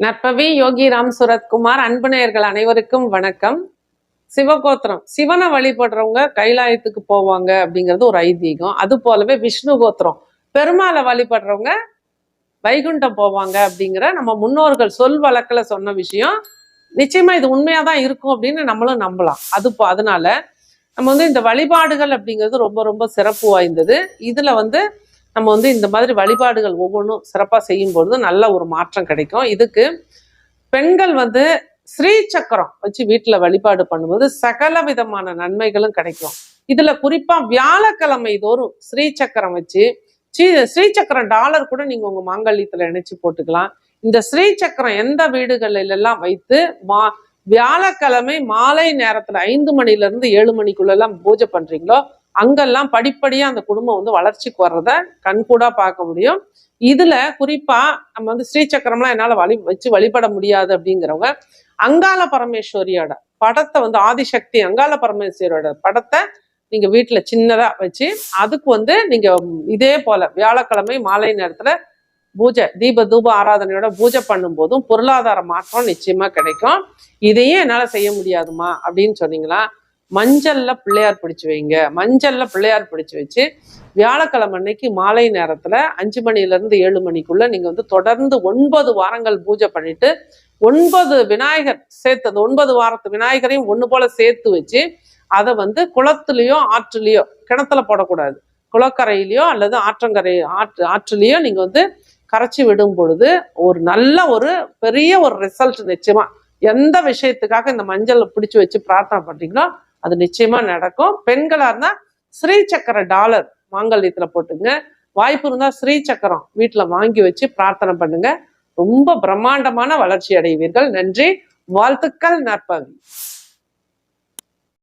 நற்பவி யோகி ராம் சுரத்குமார் அன்பு நேயர்கள் அனைவருக்கும் வணக்கம். சிவகோத்திரம். சிவனை வழிபடுறவங்க கைலாயத்துக்கு போவாங்க அப்படிங்கிறது ஒரு ஐதீகம். அது போலவே விஷ்ணு கோத்திரம். பெருமாளை வழிபடுறவங்க வைகுண்டம் போவாங்க அப்படிங்கிற நம்ம முன்னோர்கள் சொல் வழக்கில் சொன்ன விஷயம். நிச்சயமா இது உண்மையா தான் இருக்கும் அப்படின்னு நம்மளும் நம்பலாம். அது அதனால நம்ம வந்து இந்த வழிபாடுகள் அப்படிங்கிறது ரொம்ப ரொம்ப சிறப்பு வாய்ந்தது. இதுல வந்து நம்ம வந்து இந்த மாதிரி வழிபாடுகள் ஒவ்வொன்றும் சிறப்பாக செய்யும் பொழுது நல்ல ஒரு மாற்றம் கிடைக்கும். இதுக்கு பெண்கள் வந்து ஸ்ரீ சக்கரம் வச்சு வீட்டில் வழிபாடு பண்ணும்போது சகல விதமான நன்மைகளும் கிடைக்கும். இதுல குறிப்பா வியாழக்கிழமை தோறும் ஸ்ரீ சக்கரம் வச்சு ஸ்ரீ- ஸ்ரீ சக்கரம் டாலர் கூட நீங்க உங்க மாங்கல்யத்துல இணைச்சு போட்டுக்கலாம். இந்த ஸ்ரீ சக்கரம் எந்த வீடுகளில் எல்லாம் வைத்து மா வியாழக்கிழமை மாலை நேரத்துல ஐந்து மணில இருந்து ஏழு மணிக்குள்ள எல்லாம் பூஜை பண்றீங்களோ அங்கெல்லாம் படிப்படியாக அந்த குடும்பம் வந்து வளர்ச்சிக்கு வர்றத கண்கூடாக பார்க்க முடியும். இதுல குறிப்பா நம்ம வந்து ஸ்ரீ சக்கரம்லாம் என்னால வழி வச்சு வழிபட முடியாது அப்படிங்கிறவங்க அங்காள பரமேஸ்வரியோட படத்தை வந்து ஆதிசக்தி அங்காள பரமேஸ்வரியோட படத்தை நீங்க வீட்டுல சின்னதா வச்சு அதுக்கு வந்து நீங்க இதே போல வியாழக்கிழமை மாலை நேரத்துல பூஜை தீப தூப ஆராதனையோட பூஜை பண்ணும்போதும் பொருளாதார மாற்றம் நிச்சயமா கிடைக்கும். இதையும் என்னால செய்ய முடியாதுமா அப்படின்னு சொன்னீங்களா? மஞ்சள்ல பிள்ளையார் பிடிச்சு வைங்க. மஞ்சள்ல பிள்ளையார் பிடிச்சு வச்சு வியாழக்கிழமை அன்னைக்கு மாலை நேரத்துல அஞ்சு மணில இருந்து ஏழு மணிக்குள்ள நீங்க வந்து தொடர்ந்து ஒன்பது வாரங்கள் பூஜை பண்ணிட்டு ஒன்பது விநாயகர் சேர்த்து அந்த ஒன்பது வாரத்து விநாயகரையும் ஒண்ணு போல சேர்த்து வச்சு அதை வந்து குளத்துலயோ ஆற்றுலயோ கிணத்துல போடக்கூடாது. குளக்கரையிலயோ அல்லது ஆற்றங்கரை ஆற்று ஆற்றுலயோ நீங்க வந்து கரைச்சி விடும் பொழுது ஒரு நல்ல ஒரு பெரிய ஒரு ரிசல்ட் நிச்சயமா. எந்த விஷயத்துக்காக இந்த மஞ்சள் பிடிச்சு வச்சு பிரார்த்தனை பண்றீங்களோ அது நிச்சயமா நடக்கும். பெண்களா இருந்தா ஸ்ரீ சக்கர டாலர் மாங்கல்யத்துல போட்டுங்க. வாய்ப்பு இருந்தா ஸ்ரீ சக்கரம் வீட்டுல வாங்கி வச்சு பிரார்த்தனை பண்ணுங்க. ரொம்ப பிரம்மாண்டமான வளர்ச்சி அடைவீர்கள். நன்றி. வாழ்த்துக்கள் நற்பவி